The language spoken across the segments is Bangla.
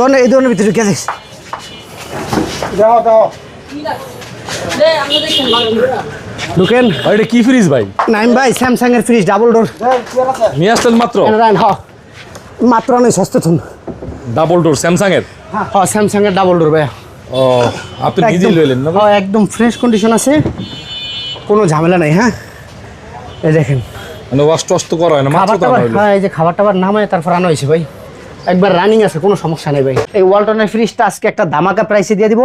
ধরনের এই ধরনের ভিতরে ঢুকে যাস দাও দাও। ঢুকেন। ভাই এটা কি ফ্রিজ ভাই? নাইম ভাই স্যামসাং এর ফ্রিজ ডাবল ডোর নিয়ে আসছেন মাত্র? রান হ। মাত্র অনেক সস্তা থুন। ডাবল ডোর স্যামসাং এর হ্যাঁ স্যামসাং এর ডাবল ডোর ভাই ও আপনি নিজেই লইলেন না ভাই? হ্যাঁ একদম ফ্রেশ কন্ডিশন আছে। কোনো ঝামেলা নাই হ্যাঁ? এই দেখেন। মানে ওয়াশ টস তো করা হয় না মাত্র। হ্যাঁ এই যে খাবার টাবার নামায় তারপর আনা হয়েছে ভাই। একবার রানিং আছে কোনো সমস্যা নেই ভাই। এই ওয়ালটনের ফ্রিজটা আজকে একটা ধামাকা প্রাইসে দিয়ে দিব।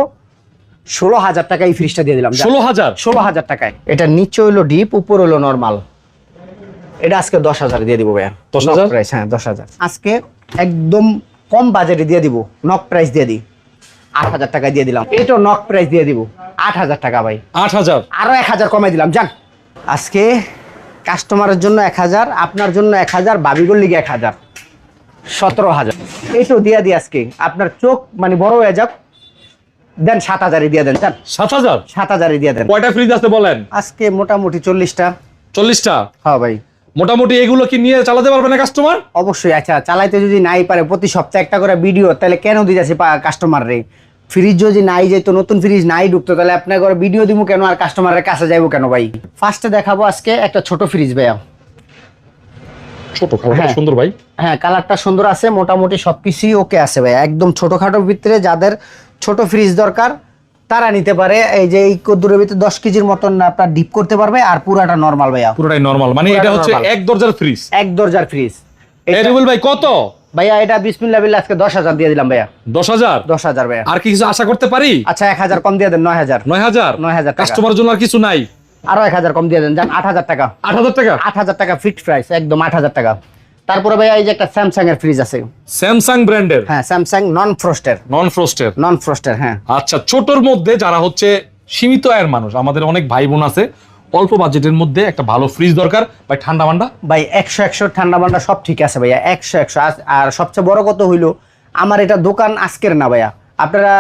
ষোলো হাজার টাকা এই ফ্রিজটা দিয়ে দিলাম। ষোলো হাজার? ষোলো হাজার টাকায়। এটা নিচে হইল ডিপ উপর হইল নর্মাল এটা আজকে দশ হাজার দিয়ে দিব ভাইয়া। 10,000? প্রাইস হ্যাঁ দশ হাজার। আজকে একদম কম বাজেটে দিয়ে দিব। নক প্রাইস দিয়ে দিই আট হাজার টাকা দিয়ে দিলাম। এটাও নক প্রাইস দিয়ে দিব। আট হাজার টাকা ভাই। আট হাজার? আরও এক হাজার কমাই দিলাম। যান। আজকে কাস্টমারের জন্য এক হাজার আপনার জন্য এক হাজার বাবিগুর লিগে এক হাজার। সতেরো হাজার। এইটাও দিয়ে দিই আজকে। আপনার চোখ মানে বড় হয়ে যাক। দেন সাত হাজারই দিয়ে দেন সাত হাজার? সাত হাজারই দিয়ে দেন। কয়টা ফ্রিজ আছে বলেন? আজকে মোটামুটি চল্লিশটা। চল্লিশটা? হ্যাঁ ভাই। মোটামুটি এগুলো কি নিয়ে চালাতে পারবে না কাস্টমার অবশ্যই। আচ্ছা চালাইতে যদি নাই পারে প্রতি সপ্তাহে একটা করে ভিডিও তাহলে কেন দিয়ে যাচ্ছে কাস্টমার রে? ফ্রিজ যদি নাই যেত নতুন ফ্রিজ নাই ঢুকতো তাহলে আপনার ঘরে ভিডিও দিব কেন আর কাস্টমারের কাছে যাইবো কেন ভাই? ফার্স্টে দেখাবো আজকে একটা ছোট ফ্রিজ ভাইয়া। ছোট খাবার হ্যাঁ। সুন্দর ভাই। হ্যাঁ কালারটা সুন্দর আছে মোটামুটি সব কিছুই ওকে আছে ভাই। একদম ছোটোখাটোর ভিতরে যাদের ছোট ফ্রিজ দরকার তারা নিতে পারে। এই যে এই কদ্দুরের ভিতরে দশ কেজির মতন আপনার ডিপ করতে পারবে আর পুরাটা নর্মাল ভাইয়া। পুরোটাই নরমাল মানে এটা হচ্ছে এক দরজার ফ্রিজ এক দরজার ফ্রিজ রুবেল ভাই কত? ভাইয়া এটা বিসমিল্লা বিল্লা আজকে দশ হাজার দিয়ে দিলাম ভাইয়া। দশ হাজার? দশ হাজার ভাইয়া। আর কি কিছু আশা করতে পারি? আচ্ছা এক হাজার কম দিয়ে দেন নয় হাজার। নয় হাজার? 9,000 টাকা। কাস্টমারের জন্য আর কিছু নাই? আরও এক হাজার কম দিয়ে দেন যান আট হাজার টাকা। আট হাজার টাকা? আট হাজার টাকা ফিক্সড প্রাইস একদম আট হাজার টাকা। তারপরে ভাইয়া এই যে একটা স্যামসাং এর ফ্রিজ আছে। স্যামসাং ব্র্যান্ডের হ্যাঁ স্যামসাং নন ফ্রস্টের নন ফ্রস্টের নন ফ্রস্টের হ্যাঁ। আচ্ছা ছোটর মধ্যে যারা হচ্ছে সীমিত আয়ের মানুষ আমাদের অনেক ভাই বোন আছে অল্প বাজেটের মধ্যে একটা ভালো ফ্রিজ দরকার। ভাই ঠান্ডা মান্ডা? ভাই একশো একশো ঠান্ডা মান্ডা সব ঠিক আছে ভাইয়া একশো একশো। আর- সবচেয়ে বড় কথা হইল আমার এটা দোকান আজকের না ভাইয়া। আপনারা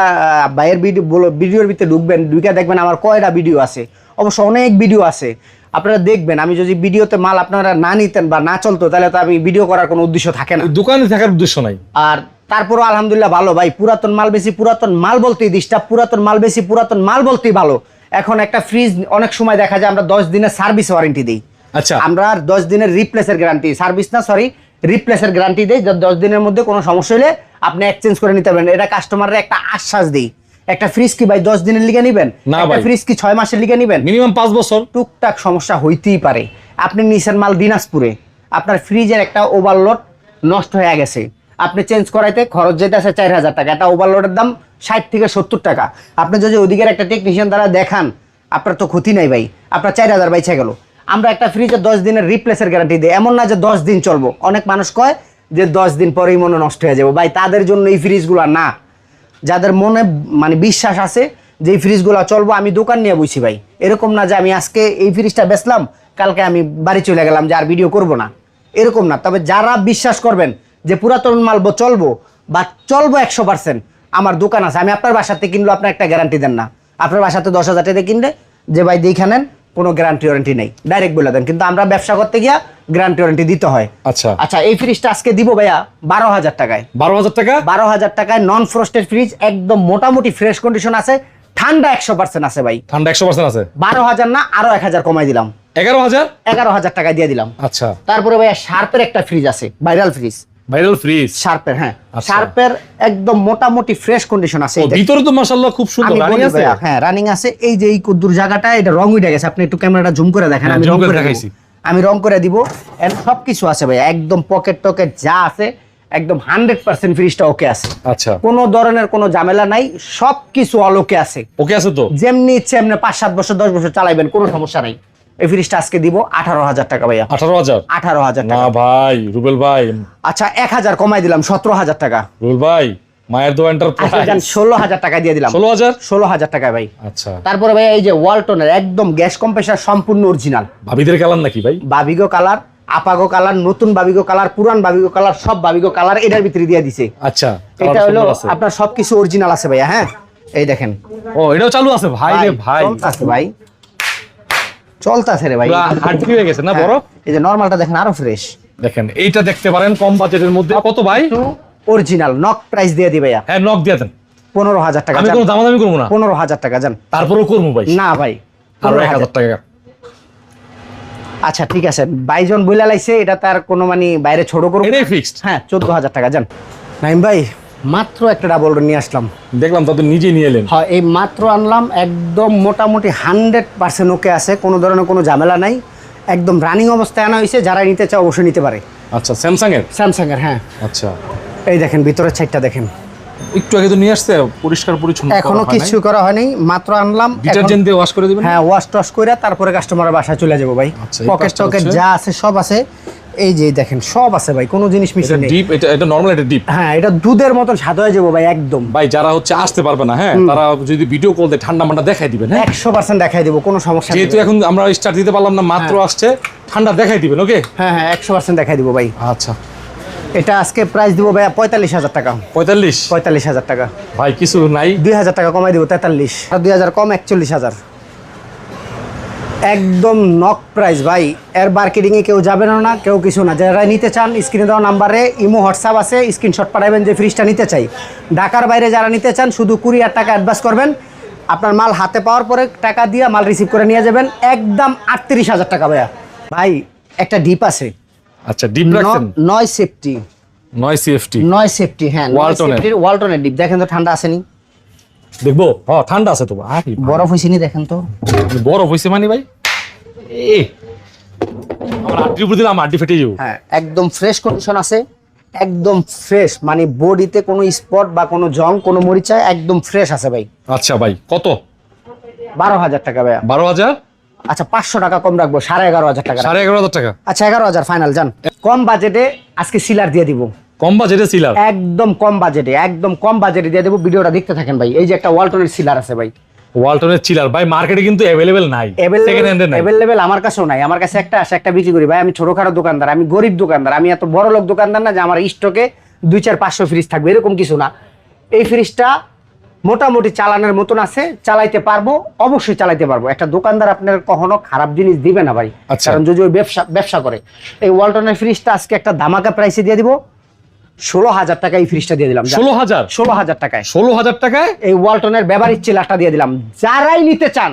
ভাইয়ের ভিডিও ভিডিওর ভিতরে ঢুকবেন ঢুকে দেখবেন আমার কয়টা ভিডিও আছে। অবশ্য অনেক ভিডিও আছে। আপনারা দেখবেন আমি যদি ভিডিওতে মাল আপনারা না নিতেন বা না চলতো তাহলে তো আমি ভিডিও করার কোনো উদ্দেশ্য থাকে না। দোকানে থাকার উদ্দেশ্য নাই। আর তারপরও আলহামদুলিল্লাহ ভালো। ভাই পুরাতন মাল বেশি পুরাতন মাল বলতেই ডিস্টার্ব পুরাতন মাল বেশি পুরাতন মাল বলতেই ভালো। এখন একটা ফ্রিজ অনেক সময় দেখা যায় আমরা দশ দিনের সার্ভিস ওয়ারেন্টি দিই। আচ্ছা। আমরা দশ দিনের রিপ্লেসের গ্যারান্টি সার্ভিস না সরি রিপ্লেসের গ্যারান্টি দেই। দশ দিনের মধ্যে কোনো সমস্যা হলে আপনি এক্সচেঞ্জ করে নিতে পারবেন এটা কাস্টমারের একটা আশ্বাস দিই। একটা ফ্রিজ কি ভাই দশ দিনের লিগে নিবেন? না ভাই। ফ্রিজ কি ছয় মাসের লিগে নিবেন? মিনিমাম পাঁচ বছর। টুকটাক সমস্যা হইতেই পারে। আপনি নিছেন মাল দিনাজপুরে। আপনার ফ্রিজের একটা ওভারলোড নষ্ট হয়ে গেছে। আপনি চেঞ্জ করাইতে খরচ যেতে আছে চার হাজার টাকা। একটা ওভারলোডের দাম ষাট থেকে সত্তর টাকা। আপনি যদি ওদিকের একটা টেকনিশিয়ান দ্বারা দেখান আপনার তো ক্ষতি নাই ভাই। আপনার চার হাজার বাইছে গেল। আমরা একটা ফ্রিজে দশ দিনের রিপ্লেসের গ্যারান্টি দিই। এমন না যে দশ দিন চলবো। অনেক মানুষ কয় যে দশ দিন পরেই মনে নষ্ট হয়ে যাব। ভাই তাদের জন্য এই ফ্রিজগুলো না। যাদের মনে মানে বিশ্বাস আছে যে এই ফ্রিজগুলো চলবো, আমি দোকান নিয়ে বইছি ভাই। এরকম না যে আমি আজকে এই ফ্রিজটা বেচলাম, কালকে আমি বাড়ি চলে গেলাম যে আর ভিডিও করব না। এরকম না। তবে যারা বিশ্বাস করবেন যে পুরাতন মাল চলবো, বা চলবো একশো পার্সেন্ট আমার দোকান আছে। আমি আপনার বাসাতে কিনলো আপনার একটা গ্যারান্টি দেন না। আপনার বাসাতে দশ হাজার টাকা কিনলে, যে ভাই, দেখে নেন, কোনো গ্যারান্টি ওয়ারেন্টি নেই। ডাইরেক্ট বলে দেন। কিন্তু আমরা ব্যবসা করতে গিয়া গ্যারান্টি ওয়ারেন্টি দিতে হয়। আচ্ছা। আচ্ছা এই ফ্রিজটা আজকে দিব ভাইয়া বারো হাজার টাকায়। বারো হাজার টাকা? বারো হাজার টাকায় নন ফ্রস্টেড ফ্রিজ একদম মোটামুটি ফ্রেশ কন্ডিশন আছে। ঠান্ডা একশো পার্সেন্ট আছে ভাই। ঠান্ডা একশো পার্সেন্ট আছে? বারো হাজার না আরও এক হাজার কমাই দিলাম। এগারো হাজার? এগারো হাজার টাকায় দিয়ে দিলাম। আচ্ছা। তারপরে ভাইয়া শার্পের একটা ফ্রিজ আছে ভাইরাল ফ্রিজ ভাইরাল ফ্রিজ শার্পের হ্যাঁ। আচ্ছা। শার্পের একদম মোটামুটি ফ্রেশ কন্ডিশন আছে এই ভিতরে তো মাসাল্লাহ খুব সুন্দর রানিং আছে? হ্যাঁ রানিং আছে। এই যে এই কুদ্দুর জায়গাটা এটা রং উঠে গেছে। আপনি একটু ক্যামেরাটা জুম করে দেখেন হ্যাঁ, আমি রং করে দেখাইছি। আমি রং করে দিব। এর সব কিছু আছে ভাই একদম পকেট টকেট যা আছে একদম হান্ড্রেড পার্সেন্ট ফ্রিজটা ওকে আছে। আচ্ছা। কোনো ধরনের কোনো ঝামেলা নাই সব কিছু অলোকে আছে। ওকে আছে তো? যেমনি ইচ্ছে এমনি পাঁচ সাত বছর দশ বছর চালাইবেন কোনো সমস্যা নাই। এই ফ্রিজটা আজকে দিব আঠারো হাজার টাকা ভাইয়া। আঠারো হাজার? আঠারো হাজার না ভাই রুবেল ভাই। আচ্ছা এক হাজার কমাই দিলাম সতেরো হাজার টাকা। রুবেল ভাই মায়ের দো আচ্ছা এন্টারপ্রাইজ ষোলো হাজার টাকা দিয়ে দিলাম। ষোলো হাজার? ষোলো হাজার টাকা ভাই। আচ্ছা। তারপরে ভাই এই যে ওয়ালটনের একদম গ্যাস কম্প্রেসার সম্পূর্ণ অরিজিনাল ভাবিদের কালার নাকি ভাই? কালার আপাগো কালার নতুন বাবিগো কালার পুরান বাবিগো কালার সব বাবিগো কালার এটার ভিতরে দিয়ে দিছে। আচ্ছা এটা হলো আপনার সবকিছু অরিজিনাল আছে ভাইয়া হ্যাঁ? এই দেখেন। ও এটাও চালু আছে? ভাই রে ভাই চলতাছে ভাই। চলতাছে রে ভাই। হাড্ডি হয়ে গেছে না হ্যাঁ, বড়? এই যে নর্মালটা দেখেন আরও ফ্রেশ দেখেন এইটা দেখতে পারেন কম বাজেটের মধ্যে। কত ভাই? অরিজিনাল নক প্রাইস দিয়ে দিবে ভাইয়া। হ্যাঁ নক দিয়ে দেন। পনেরো হাজার টাকা আমি কোনো দামাদামি করব না। পনেরো হাজার টাকা যান তারপরেও করব ভাই। না ভাই আরও এক হাজার। টাকা। আচ্ছা ঠিক আছে। বাইজন বইলা লাইছে এটা তার কোনো মানে বাইরে ছোট করব এটাই ফিক্সড হ্যাঁ চোদ্দ হাজার টাকা যান নাইম ভাই মাত্র একটা ডাবল নিয়ে আসলাম। দেখলাম তাদের নিজে নিয়ে এলেন। হয় এই মাত্র আনলাম একদম মোটামুটি হান্ড্রেড পার্সেন্ট ওকে আছে কোনো ধরনের কোনো ঝামেলা নাই। একদম রানিং অবস্থায় আনা হয়েছে যারা নিতে চায় অবশ্যই নিতে পারে। আচ্ছা স্যামসাং এর? স্যামসাং এর হ্যাঁ। আচ্ছা। এই দেখেন ভিতরের সাইডটা দেখেন। একটু আগে তো নিয়ে আসছে পরিষ্কার পরিচ্ছন্ন এখনও কিছু করা হয়নি মাত্র আনলাম। ডিটারজেন্ট দিয়ে ওয়াশ করে দিবেন? হ্যাঁ ওয়াশ টস করে তারপরে কাস্টমারের বাসায় চলে যাব ভাই। আচ্ছা, পকেট টকেট যা আছে সব আছে। এই যে দেখেন সব আছে ভাই কোনো জিনিস মিশে এটা নেই। ডিপ এটা এটা নরমাল এটা ডিপ হ্যাঁ এটা দুধের মতন স্বাদ হয়ে যাব ভাই একদম। ভাই যারা হচ্ছে আসতে পারবে না হ্যাঁ তারা যদি ভিডিও কল দেয় ঠান্ডা মান্ডা দেখাই দিবেন হ্যাঁ? একশো পার্সেন্ট দেখাই দেবো কোনো সমস্যা নেই। যেহেতু এখন আমরা স্টার্ট দিতে পারলাম না মাত্র আসছে ঠান্ডা দেখাই দিবেন ওকে হ্যাঁ হ্যাঁ একশো পার্সেন্ট দেখাই দেবো ভাই। আচ্ছা। এটা আজকে প্রাইস দিব ভাই পঁয়তাল্লিশ হাজার টাকা। পঁয়তাল্লিশ? পঁয়তাল্লিশ হাজার টাকা। ভাই কিছু নাই? দুই হাজার টাকা কমাই দিব তেতাল্লিশ। আর দুই হাজার কম একচল্লিশ হাজার। একদম নক প্রাইস ভাই। এর মার্কেটিংয়ে কেউ যাবেন না কেউ কিছু না। যারা নিতে চান স্ক্রিনে দেওয়া নাম্বারে ইমো হোয়াটসঅ্যাপ আছে স্ক্রিনশট পাঠাবেন যে ফ্রিজটা নিতে চাই। ঢাকার বাইরে যারা নিতে চান শুধু কুড়ি হাজার টাকা অ্যাডভান্স করবেন। আপনার মাল হাতে পাওয়ার পরে টাকা দিয়ে মাল রিসিভ করে নিয়ে যাবেন। একদম আটত্রিশ হাজার টাকা ভাইয়া। ভাই একটা ডিপ আছে। আচ্ছা ডিপ রাখছেন নয় সেফটি নয় সিএফটি নয় সেফটি হ্যাঁ Walton-এর। ওয়ালটনের ডিপ দেখেন তো ঠান্ডা আসেনি। দেখব? হ্যাঁ ঠান্ডা আছে তো বরফ হয়েছিনি দেখেন তো। বরফ হয়েছে মানে ভাই? এ আমার আড্ডি উপর দিলাম আড্ডি ফেটে যাব। হ্যাঁ একদম ফ্রেশ কন্ডিশন আছে। একদম ফ্রেশ মানে বডিতে কোনো স্পট বা কোনো জং কোনো মরিচা একদম ফ্রেশ আছে ভাই। আচ্ছা ভাই কত? বারো হাজার টাকা ভাইয়া। বারো হাজার? আচ্ছা পাঁচশো টাকা কম রাখব সাড়ে এগারো হাজার টাকা সাড়ে এগারো হাজার টাকা। আচ্ছা এগারো হাজার ফাইনাল যান কম বাজেটে আজকে সিলার দিয়ে দিব। কম বাজেটে সিলার একদম কম বাজেটে একদম কম বাজেটে দিয়ে দেবো। ভিডিওটা দেখতে থাকেন ভাই। এই যে একটা ওয়ালটনের সিলার আছে ভাই। ওয়ালটনের চিলার ভাই মার্কেটে কিন্তু অ্যাভেলেবেল নাই। সেকেন্ড হ্যান্ডে নাই। অ্যাভেলেবেল আমার কাছেও নাই। আমার কাছে একটা আসে একটা বিক্রি করি। ভাই আমি ছোটখাটো দোকানদার আমি গরিব দোকানদার। আমি এত বড় লোক দোকানদার না যে আমার স্টকে দুই চার পাঁচশো ফ্রিজ থাকবে। এরকম কিছু না। এই ফ্রিজটা মোটামুটি চালানোর মতন আছে চালাইতে পারব অবশ্যই চালাইতে পারব। একটা দোকানদার আপনার কখনো খারাপ জিনিস দিবে না ভাই। আচ্ছা। কারণ যদি ওই ব্যবসা ব্যবসা করে। এই ওয়ালটনের ফ্রিজটা আজকে একটা ধামাকা প্রাইসে দিয়ে দিব। ষোলো হাজার টাকা এই ফ্রিজটা দিয়ে দিলাম। ষোলো হাজার? ষোলো হাজার টাকায়। ষোলো হাজার টাকায়? এই ওয়ালটনের ব্যবহারিক চিলারটা দিয়ে দিলাম। যারাই নিতে চান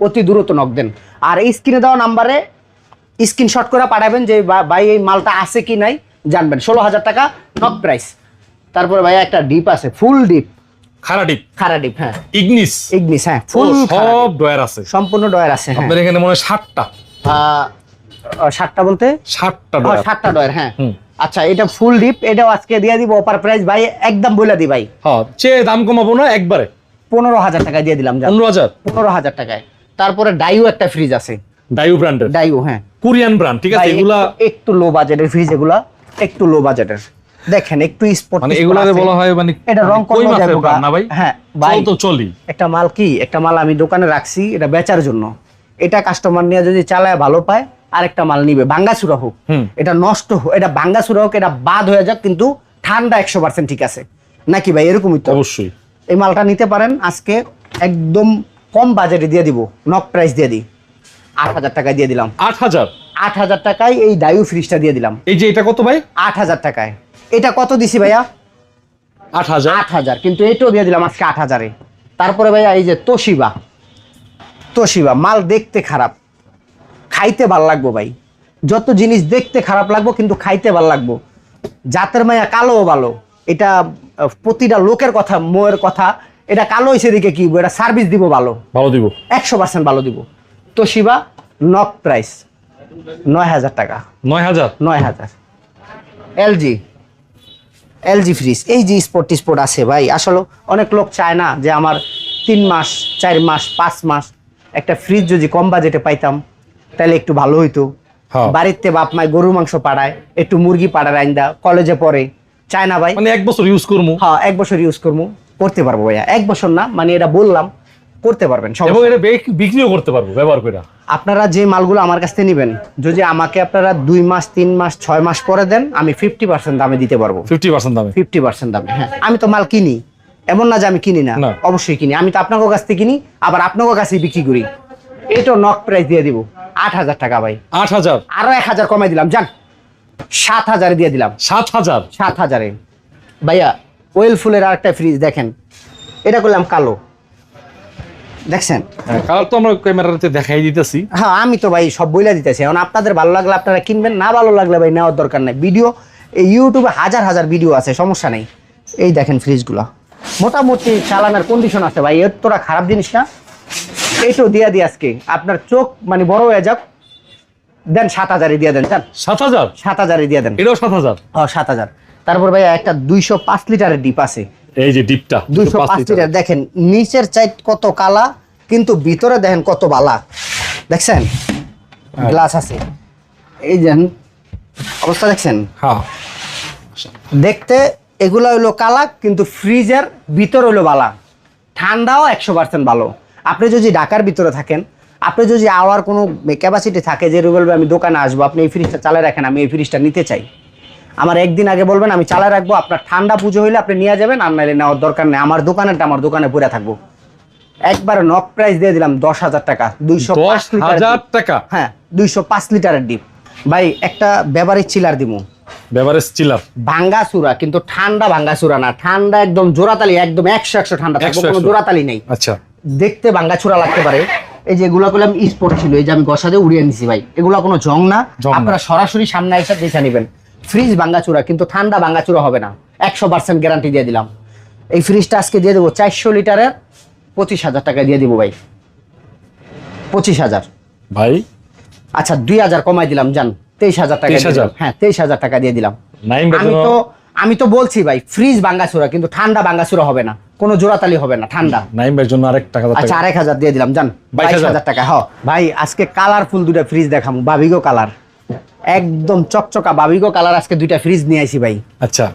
অতি দ্রুত নক দেন। আর এই স্ক্রিনে দেওয়া নাম্বারে স্ক্রিনশট করে পাঠাবেন যে ভাই এই মালটা আছে কি নাই জানবেন। ষোলো হাজার টাকা নক প্রাইস তারপরে ভাই একটা ডিপ আছে ফুল ডিপ খারা ডিপ খারা ডিপ হ্যাঁ। ইগনিস। ইগনিস হ্যাঁ ফুল সব ডয়ার আছে। সম্পূর্ণ ডয়ার আছে হ্যাঁ। আপনার এখানে মনে হয় ষাটটা বলতে? ষাটটা হ্যাঁ, ডয়ার সাতটা ডয়ার হ্যাঁ। আচ্ছা এটা ফুল ডিপ এটাও আজকে দিয়ে দিব অপার প্রাইস ভাই একদম বলে দি ভাই। হ্যাঁ দাম কমাবো না একবারে। পনেরো হাজার টাকা দিয়ে দিলাম পনেরো হাজার? পনেরো হাজার টাকায়। তারপরে ডাইও একটা ফ্রিজ আছে। ডাইউ ব্র্যান্ডের ডাইও হ্যাঁ। কোরিয়ান ব্র্যান্ড ঠিক আছে? এগুলা একটু লো বাজেটের ফ্রিজ এগুলা একটু লো বাজেটের দেখেন একটু স্পট মানে এগুলারে বলা হয় মানে এটা রং কই মাছের প্রাণ না ভাই? হ্যাঁ ভাই চল তো চলি। একটা মাল কি? একটা মাল আমি দোকানে রাখছি এটা বেচার জন্য। এটা কাস্টমার নিয়ে যদি চালায় ভালো পায় আরেকটা মাল নিবে। ভাঙ্গাচুরা হোক এটা নষ্ট হোক এটা ভাঙ্গাচুরা হোক এটা বাদ হয়ে যাক কিন্তু ঠান্ডা একশো পার্সেন্ট ঠিক আছে। নাকি ভাই এরকমই তো? অবশ্যই। এই মালটা নিতে পারেন আজকে একদম কম বাজেটে দিয়ে দিব। নক প্রাইস দিয়ে দিই। আট হাজার টাকা দিয়ে দিলাম। আট হাজার? আট হাজার টাকায় এই ডায়ু ফ্রিজটা দিয়ে দিলাম। এই যে এটা কত ভাই? আট হাজার টাকায়। এটা কত দিছি ভাইয়া? আট হাজার। আট হাজার কিন্তু এটাও দিয়ে দিলাম আজকে আট হাজারে। তারপরে ভাইয়া এই যে তোশিবা। তোশিবা মাল দেখতে খারাপ। খাইতে ভালো লাগবো ভাই। যত জিনিস দেখতে খারাপ লাগবো কিন্তু খাইতে ভালো লাগবো। জাতের মায়া কালোও ভালো। এটা প্রতিটা লোকের কথা মোয়ের কথা। এটা কালো হয়েছে দিকে কি এটা সার্ভিস দিব ভালো। ভালো দিব। একশো পার্সেন্ট ভালো দিব। তোশিবা নক প্রাইস নয় হাজার টাকা। নয় হাজার? নয় হাজার। এলজি। এলজি ফ্রিজ এই যে স্পোর্ট স্পোর্ট আছে ভাই আসলে অনেক লোক চায় না যে আমার তিন মাস চার মাস পাঁচ মাস একটা ফ্রিজ যদি কম বাজেটে পাইতাম তাহলে একটু ভালো হইতো। হ্যাঁ। বাড়িতে বাপ মায় গরু মাংস পাড়ায় একটু মুরগি পাড়ায় আইন্দা কলেজে পড়ে। চায় না ভাই। মানে এক বছর ইউজ করব হ্যাঁ এক বছর ইউজ করব করতে পারব ভাইয়া। এক বছর না মানে এটা বললাম করতে পারবেন এবং এটা বিক্রিও করতে পারব ব্যবহার করে। আপনারা যে মালগুলো আমার কাছ থেকে নেবেন যদি আমাকে আপনারা দুই মাস তিন মাস ছয় মাস পরে দেন আমি ফিফটি পার্সেন্ট দামে দিতে পারব। ফিফটি পার্সেন্ট দামে। ফিফটি পার্সেন্ট দামে হ্যাঁ। আমি তো মাল কিনি এমন না যে আমি কিনি না। অবশ্যই কিনি। আমি তো আপনাকে কাছ থেকে কিনি আবার আপনাকে কাছেই বিক্রি করি। এটা নক প্রাইস দিয়ে দিব। আট হাজার টাকা ভাই। আট হাজার। আরও এক হাজার কমাই দিলাম যান। সাত হাজারে দিয়ে দিলাম। সাত হাজার। সাত হাজারে। ভাইয়া ওয়েল ফুলের আরেকটা ফ্রিজ দেখেন। এটা করলাম কালো। দেখছেন? কালার তো আমরা ক্যামেরাতে দেখাই দিতেছি। হ্যাঁ আমি তো ভাই সব বইলা দিতেছি। এখন আপনাদের ভালো লাগলে আপনারা কিনবেন না ভালো লাগলে ভাই নেওয়ার দরকার নাই। ভিডিও এই ইউটিউবে হাজার হাজার ভিডিও আছে সমস্যা নেই। এই দেখেন ফ্রিজগুলো মোটামুটি চালানোর কন্ডিশন আছে ভাই এর তোরা খারাপ জিনিস না। এইটাও দিয়া দিই আজকে। আপনার চোখ মানে বড় হয়ে যাক দেন সাত হাজারে দিয়ে দেন চান সাত হাজার? সাত হাজারে দিয়ে দেন। এটাও সাত হাজার? ও সাত হাজার। তারপর ভাই একটা দুইশো পাঁচ লিটারের ডিপ আছে। এই যে ডিপটা দুইশো পাঁচ লিটার। দেখেন নিচের চাইট কত কালা কিন্তু ভিতরে দেখেন কত বালা। দেখছেন? গ্লাস আছে। এই যে অবস্থা দেখছেন? হ্যাঁ। দেখতে এগুলা হলো কালা কিন্তু ফ্রিজের ভিতর হলো বালা। ঠান্ডাও একশো পার্সেন্ট ভালো। আপনি যদি ঢাকার ভিতরে থাকেন আপনি যদি আওয়ার কোনো ক্যাপাসিটি থাকে যে রুবেল আমি দোকানে আসব আপনি এই ফ্রিজটা চালিয়ে রাখেন আমি এই ফ্রিজটা নিতে চাই। আমার একদিন আগে বলবেন আমি চালিয়ে রাখব আপনার ঠান্ডা পুজো হইলে আপনি নিয়ে যাবেন আর নাইলে নেওয়ার দরকার নেই। আমার দোকানেরটা আমার দোকানে পড়ে থাকব। একবারে নক প্রাইস দিয়ে দিলাম দশ হাজার টাকা দুইশো হাজার টাকা? হ্যাঁ দুইশো পাঁচ লিটারের ডিপ। ভাই একটা ব্যবহারিক চিলার দিমু। বেভারেজ চিলার ভাঙ্গা চূড়া কিন্তু ঠান্ডা ভাঙ্গা চূড়া না। ঠান্ডা একদম জোড়াতালি একদম একশো একশো ঠান্ডা থাকবে কোনো 100 জোড়াতালি নেই। আচ্ছা। দেখতে লাগতে পারে। এই যে এগুলো করলাম স্পোর্ট ছিল এই যে আমি গসা দিয়ে উড়িয়ে নিছি ভাই। এগুলো কোনো জং না। জং না। আপনারা সরাসরি সামনে এসে দেখে নেবেন। ফ্রিজ ভাঙ্গা চূড়া কিন্তু ঠান্ডা ভাঙ্গা চূড়া হবে না। একশো পার্সেন্ট গ্যারান্টি দিয়ে দিলাম। এই ফ্রিজটা আজকে দিয়ে দেবো চারশো লিটারের পঁচিশ হাজার টাকা দিয়ে দিব ভাই। পঁচিশ হাজার। ভাই? আচ্ছা দুই হাজার কমাই দিলাম জান। তেইশ হাজার টাকা দিয়ে 23,000 দিলাম। হ্যাঁ তেইশ হাজার টাকা দিয়ে দিলাম। আমি তো আমি তো বলছি ভাই ফ্রিজ বাঙ্গাসুরা কিন্তু ঠান্ডা বাঙ্গাসুরা হবে না। কোনো জোড়াতালি হবে না ঠান্ডা। নাইম ভাইয়ের জন্য আরেক টাকা আচ্ছা আরেক হাজার দিয়ে দিলাম জান। বাইশ হাজার। টাকা হ। ভাই আজকে কালারফুল দুইটা ফ্রিজ দেখামু বাবিগো কালার একদম চকচকা বাবিগো কালার আজকে দুইটা ফ্রিজ নিয়ে আইছি ভাই। আচ্ছা।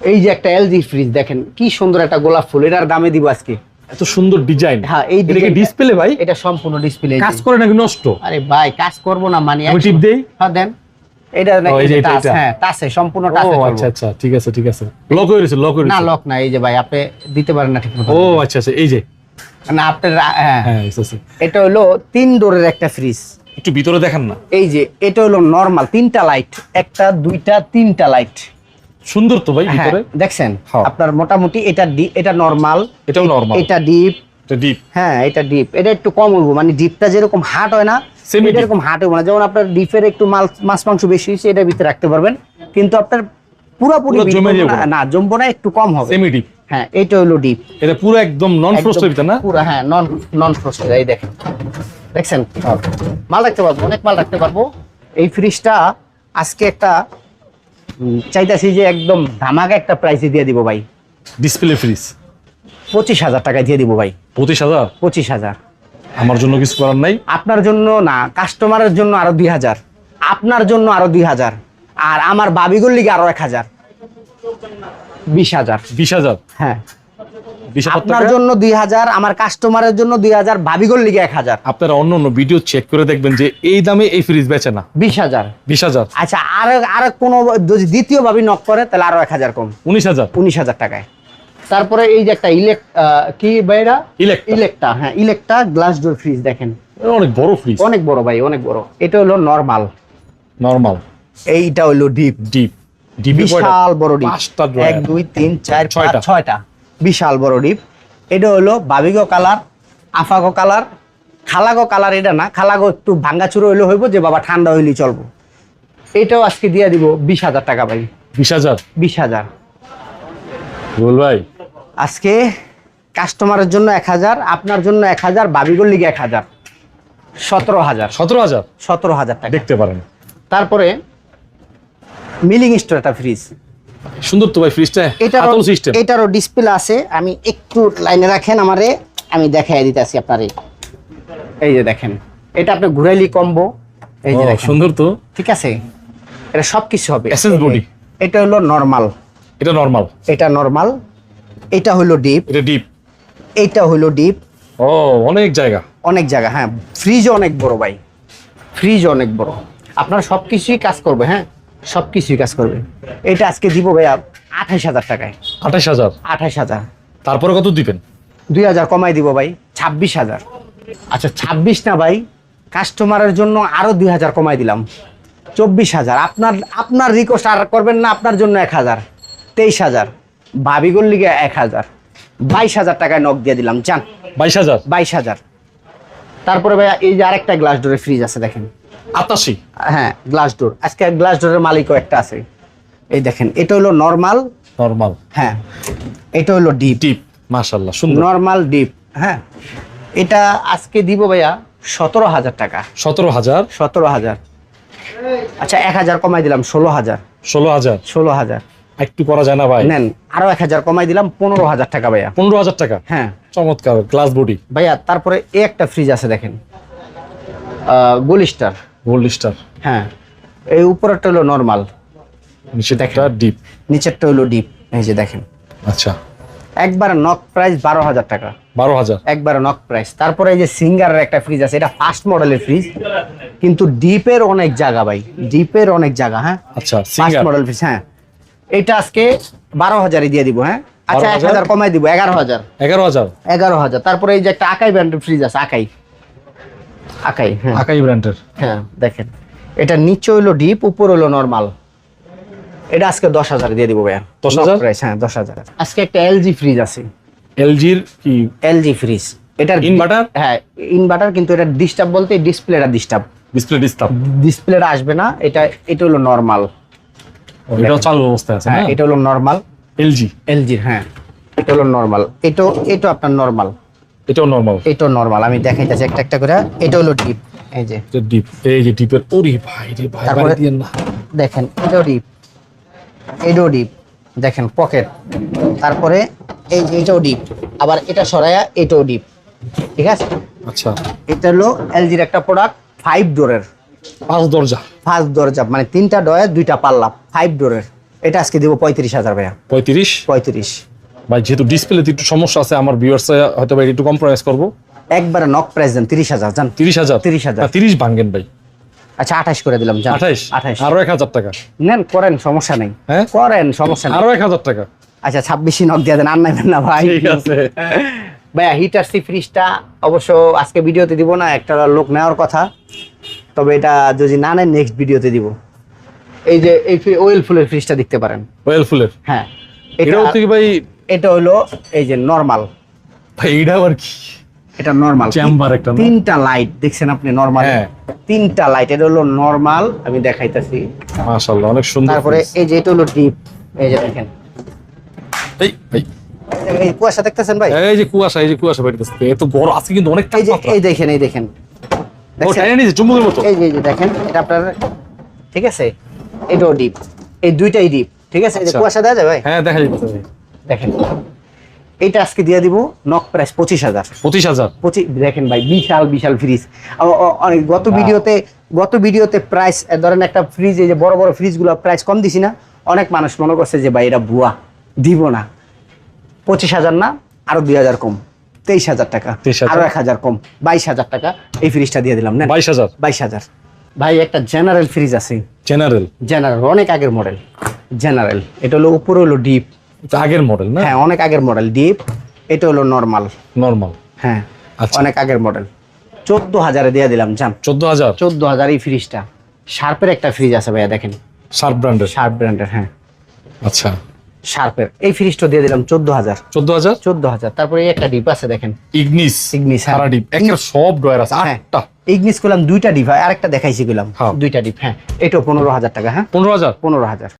এই যে একটা এলজি ফ্রিজ দেখেন কি সুন্দর একটা গোলাপ ফুল এটার দামে দিব আজকে। এত সুন্দর ডিজাইন হ্যাঁ এই এটা কি design- ডিসপ্লে ভাই? এটা সম্পূর্ণ ডিসপ্লে কাজ করে নাকি নষ্ট? আরে ভাই কাজ করব না মানে আমি টিপ দেই? হ্যাঁ দেন। এটা এটা, টাচ হ্যাঁ টাচে সম্পূর্ণ ও টাচে আচ্ছা আচ্ছা ঠিক আছে ঠিক আছে। লক হয়ে গেছে লক হয়ে না লক না এই যে ভাই আপনি দিতে পারেন না ঠিক মতো ও আচ্ছা আচ্ছা এই যে। না আপনার হ্যাঁ। হ্যাঁ আচ্ছা, আচ্ছা। এটা হলো তিন ডোরের একটা ফ্রিজ একটু ভিতরে দেখান না। এই যে এটা হলো নর্মাল তিনটা লাইট একটা দুইটা তিনটা লাইট সুন্দর তো ভাই হ্যাঁ ভিতরে। দেখছেন। আপনার মোটামুটি এটা এটা নর্মাল এটাও নরমাল এটা ডিপ এটা ডিপ হ্যাঁ এটা ডিপ এটা একটু কম হইব মানে ডিপটা যেরকম হাট হয় না এটা। এরকম হাট হইব না। যেমন আপনার ডিপের একটু মাল মাছ মাংস বেশি হয়েছে এটার ভিতরে রাখতে পারবেন। কিন্তু আপনার পুরোপুরি না, জমবো না একটু কম হবে। সেমি ডিপ হ্যাঁ এটা হলো ডিপ এটা পুরো একদম নন ফ্রস্টের ভিতরে না? পুরো হ্যাঁ নন নন ফ্রস্টেড এই দেখেন। দেখছেন? মাল রাখতে পারব অনেক মাল রাখতে পারব। এই ফ্রিজটা আজকে একটা চাইতেছি যে একদম ধামাকা একটা প্রাইসে দিয়ে দিব ভাই। ডিসপ্লে ফ্রিজ পঁচিশ হাজার টাকায় দিয়ে দিব ভাই। পঁচিশ হাজার? পঁচিশ হাজার। আমার জন্য কিছু করার নাই? আপনার জন্য না কাস্টমারের জন্য আরও দুই হাজার। আপনার জন্য আরও দুই হাজার। আর আমার বাবিগুর লিগে আরও এক হাজার। বিশ হাজার। বিশ হাজার? হ্যাঁ। আপনার জন্য দুই হাজার আমার কাস্টমারের জন্য দুই হাজার বাবিগুর লিগে এক হাজার। আপনারা অন্য অন্য ভিডিও চেক করে দেখবেন যে এই দামে এই ফ্রিজ বেচে না। বিশ হাজার। বিশ হাজার। আচ্ছা আর আর কোনো যদি দ্বিতীয় ভাবে নক করে তাহলে আরও এক হাজার কম। উনিশ হাজার। উনিশ হাজার টাকায়। তারপরে এই যে একটা ইলেক কি ভাইরা? ইলেকট্রা ইলেকটা হ্যাঁ ইলেকটা গ্লাস ডোর ফ্রিজ দেখেন অনেক বড় ফ্রিজ অনেক বড় ভাই অনেক বড়। এটা হলো নর্মাল নরমাল এইটা হলো ডিপ ডিপ ডিপ বিশাল বড় ডিপ পাঁচটা এক দুই তিন চার ছয়টা। ছয়টা। বিশাল বড় ডিপ। এটা হলো বাবিগো কালার আফাগো কালার খালাগো কালার এটা না খালাগো একটু ভাঙ্গাচুরো হইলে হইব যে বাবা ঠান্ডা হইলেই চলবো। এটাও আজকে দিয়ে দিব বিশ হাজার টাকা ভাই। বিশ হাজার? বিশ হাজার। বল ভাই। আজকে কাস্টমারের জন্য এক হাজার আপনার জন্য এক হাজার বাবিগোর লিগে এক হাজার। সতেরো হাজার। সতেরো হাজার? সতেরো হাজার টাকা। দেখতে পারেন। তারপরে মিলিং স্টোর একটা ফ্রিজ সুন্দর তো ভাই ফ্রিজটা এটারও সিস্টেম এটারও ডিসপ্লে আছে আমি একটু লাইনে রাখেন আমারে আমি দেখাই দিতেছি আপনারে। এই যে দেখেন এটা আপনি ঘুরাইলি কম্বো এই যে দেখেন। সুন্দর তো। ঠিক আছে? এটা সব কিছু হবে। Essence body। এটা হলো নর্মাল এটা নরমাল এটা নর্মাল এটা হলো ডিপ এটা ডিপ এটা হলো ডিপ ও অনেক জায়গা। অনেক জায়গা হ্যাঁ। ফ্রিজ অনেক বড় ভাই। ফ্রিজ অনেক বড়। আপনার সব কিছুই কাজ করবে হ্যাঁ? সব কিছুই কাজ করবে। এটা আজকে দিব ভাইয়া আঠাইশ হাজার টাকায়। আঠাশ হাজার? আঠাইশ হাজার। তারপরে কত দিবেন? দুই হাজার কমাই দিব ভাই ছাব্বিশ হাজার। আচ্ছা ছাব্বিশ না ভাই কাস্টমারের জন্য আরও দুই হাজার কমাই দিলাম। চব্বিশ হাজার। আপনার আপনার রিকোয়েস্ট আর করবেন না আপনার জন্য এক হাজার। তেইশ হাজার। ভাবিগুর লিগে এক হাজার। বাইশ হাজার টাকায় নখ দিয়ে দিলাম যান বাইশ হাজার? বাইশ হাজার। তারপরে ভাইয়া এই যে আরেকটা গ্লাস ডোরে ফ্রিজ আছে দেখেন। আটাশি হ্যাঁ গ্লাস ডোর আজকে গ্লাস ডোরের মালিকও একটা আছে। এই দেখেন এটা হলো নর্মাল নর্মাল হ্যাঁ এটা হলো ডিপ ডিপ মাশাল্লাহ সুন্দর। নর্মাল ডিপ হ্যাঁ। এটা আজকে দিব ভাইয়া সতেরো হাজার টাকা। সতেরো হাজার। সতেরো হাজার। আচ্ছা এক হাজার কমাই দিলাম ষোলো হাজার। ষোলো হাজার। ষোলো হাজার। একটু করা যায় না ভাই। নেন আরও এক হাজার কমাই দিলাম পনেরো হাজার টাকা ভাইয়া। পনেরো হাজার টাকা? হ্যাঁ। চমৎকার গ্লাস বডি ভাইয়া তারপরে এ একটা ফ্রিজ আছে দেখেন। গোলিস্টার গোল্ড স্টার হ্যাঁ। এই উপরেরটা হলো নর্মাল নিচেটা ডিপ নিচেরটা হলো ডিপ এই যে দেখেন। আচ্ছা। একবার নক প্রাইস বারো হাজার টাকা। বারো হাজার? একবার নক প্রাইস তারপরে এই যে সিঙ্গারের একটা ফ্রিজ আছে এটা ফার্স্ট মডেলের ফ্রিজ কিন্তু ডিপের অনেক জায়গা ভাই। ডিপের অনেক জায়গা হ্যাঁ? আচ্ছা ফার্স্ট মডেল ফ্রিজ হ্যাঁ। এটা আজকে বারো হাজারই দিয়ে দিব হ্যাঁ? আচ্ছা এক হাজার কমাই দিব এগারো হাজার। এগারো হাজার? এগারো হাজার। তারপরে এই যে একটা আকাই ব্র্যান্ডের ফ্রিজ আছে আকাই। আকাই হ্যাঁ। আকাই ব্র্যান্ডের হ্যাঁ দেখেন। এটা নিচে হইল ডিপ উপর হইল নর্মাল এটা আজকে দশ হাজার দিয়ে দিব ভাইয়া। 10,000? প্রাইস হ্যাঁ দশ হাজার। আজকে একটা এলজি ফ্রিজ আছে। এলজির কি? এলজি ফ্রিজ এটার Inverter? হ্যাঁ ইনভার্টার কিন্তু এটা ডিস্টার্ব বলতে ডিসপ্লেটা ডিস্টার্ব ডিসপ্লে ডিসপ্লে ডিসপ্লেটা আসবে না এটা এটা হলো নর্মাল এটাও চালু অবস্থায় আছে হ্যাঁ এটা হলো নর্মাল এলজি এলজির হ্যাঁ এটা হলো নর্মাল এটাও এটা আপনার নর্মাল এটাও নর্মাল এটাও নর্মাল আমি দেখাইতেছি একটা একটা করে। এটা হলো ডিপ এই যে। ডিপ এই যে ডিপের ওরে ভাই রে ভাই বাড়ি দিয়েন না। দেখেন এটাও ডিপ এটাও ডিপ দেখেন পকেট তারপরে এই যে এটাও ডিপ আবার এটা সরায়া এটাও ডিপ ঠিক আছে? আচ্ছা। এটা হলো এলজির একটা প্রোডাক্ট ফাইভ ডোরের পাঁচ দরজা। ফার্স্ট দরজা মানে তিনটা ডয়ে দুইটা পাল্লা ফাইভ ডোরের এটা আজকে দিব পঁয়ত্রিশ হাজার ভাইয়া। পঁয়ত্রিশ? পঁয়ত্রিশ। ভাই যেহেতু ডিসপ্লেতে একটু সমস্যা আছে আমার ভিউয়ার্স হয়তো ভাই একটু কম্প্রোমাইজ করব। একবারে নক প্রাইস দেন তিরিশ হাজার জান। তিরিশ হাজার? 30,000 না, তিরিশ ভাঙ্গেন ভাই। আচ্ছা আঠাশ করে দিলাম জান। আঠাইশ আঠাইশ আরও এক হাজার টাকা। নেন করেন সমস্যা নেই। হ্যাঁ? করেন সমস্যা নেই। আরও এক হাজার টাকা। আচ্ছা ছাব্বিশই নক দিয়ে দেন আর নাইবেন না ভাই। ঠিক আছে। ভাইয়া হিটার সি ফ্রিজটা অবশ্য আজকে ভিডিওতে দিব না একটা লোক নেওয়ার কথা। তবে এটা যদি না নেন নেক্সট ভিডিওতে দিব। এই যে এই ওয়েল ফুলের ফ্রিজটা দেখতে পারেন। ওয়েল ফুলের? হ্যাঁ। এটা এটাও থেকে ভাই এটা হলো এই যে নর্মাল ভাই এটা আবার কি? এটা নর্মাল Chamber একটা তিনটা লাইট দেখছেন আপনি নর্মাল হ্যাঁ। তিনটা লাইট এটা হলো নর্মাল আমি দেখাইতাছি। মাশাআল্লাহ অনেক সুন্দর তারপরে এই যে এটা হলো ডিপ এই যে দেখেন। এই এই। এই কুয়াশা দেখতেছেন ভাই? এই যে কুয়াশা এই যে কুয়াশা বেরিয়েছে এত বড় আছে কিন্তু অনেক এই যে এই দেখেন এই দেখেন। ও? টাইনে চুম্বকের মতো। এই যে এই যে দেখেন এটা আপনার ঠিক আছে? এটাও ডিপ এই দুইটাই ডিপ ঠিক আছে? এই যে আচ্ছা। কুয়াশা দেওয়া যায় ভাই? হ্যাঁ দেখা যাচ্ছে দেখেন এইটা আজকে দিয়ে দিব নক প্রাইস পঁচিশ হাজার। পঁচিশ হাজার? পঁচিশ দেখেন ভাই বিশাল বিশাল ফ্রিজ অনেক গত ভিডিওতে গত ভিডিওতে প্রাইস ধরেন একটা ফ্রিজ এই যে বড় বড় ফ্রিজগুলো প্রাইস কম দিছি না অনেক মানুষ মনে করছে যে ভাই এটা ভুয়া দিব না। পঁচিশ হাজার না আরও দুই হাজার কম। তেইশ হাজার টাকা 23,000 আরও এক হাজার কম। বাইশ হাজার টাকা এই ফ্রিজটা দিয়ে দিলাম না বাইশ হাজার? বাইশ হাজার। ভাই একটা জেনারেল ফ্রিজ আছে। জেনারেল জেনারেল অনেক আগের মডেল জেনারেল এটা হলো উপরে হলো ডিপ আগের মডেল না? হ্যাঁ অনেক আগের মডেল ডিপ এটা হলো নর্মাল নর্মাল হ্যাঁ আচ্ছা। অনেক আগের মডেল চোদ্দ হাজারে দিয়ে দিলাম জান। চোদ্দ হাজার চোদ্দ হাজার এই ফ্রিজটা শার্পের একটা ফ্রিজ আছে ভাইয়া দেখেন। শার্প ব্র্যান্ডের শার্প ব্র্যান্ডের হ্যাঁ। আচ্ছা। শার্পের এই ফ্রিজটা দিয়ে দিলাম চোদ্দ হাজার চোদ্দ হাজার চোদ্দ হাজার তারপরে এই একটা ডিপ আছে দেখেন। ইগনিস Ignis, হ্যাঁ। সারা ডিপ একটা সব ড্রয়ার আছে। হ্যাঁ। আটটা। ইগনিস করলাম দুইটা ডিপ আরেকটা দেখাইছি গেলাম হ্যাঁ। দুইটা ডিপ হ্যাঁ। এটা পনেরো হাজার টাকা হ্যাঁ। পনেরো হাজার? পনেরো হাজার।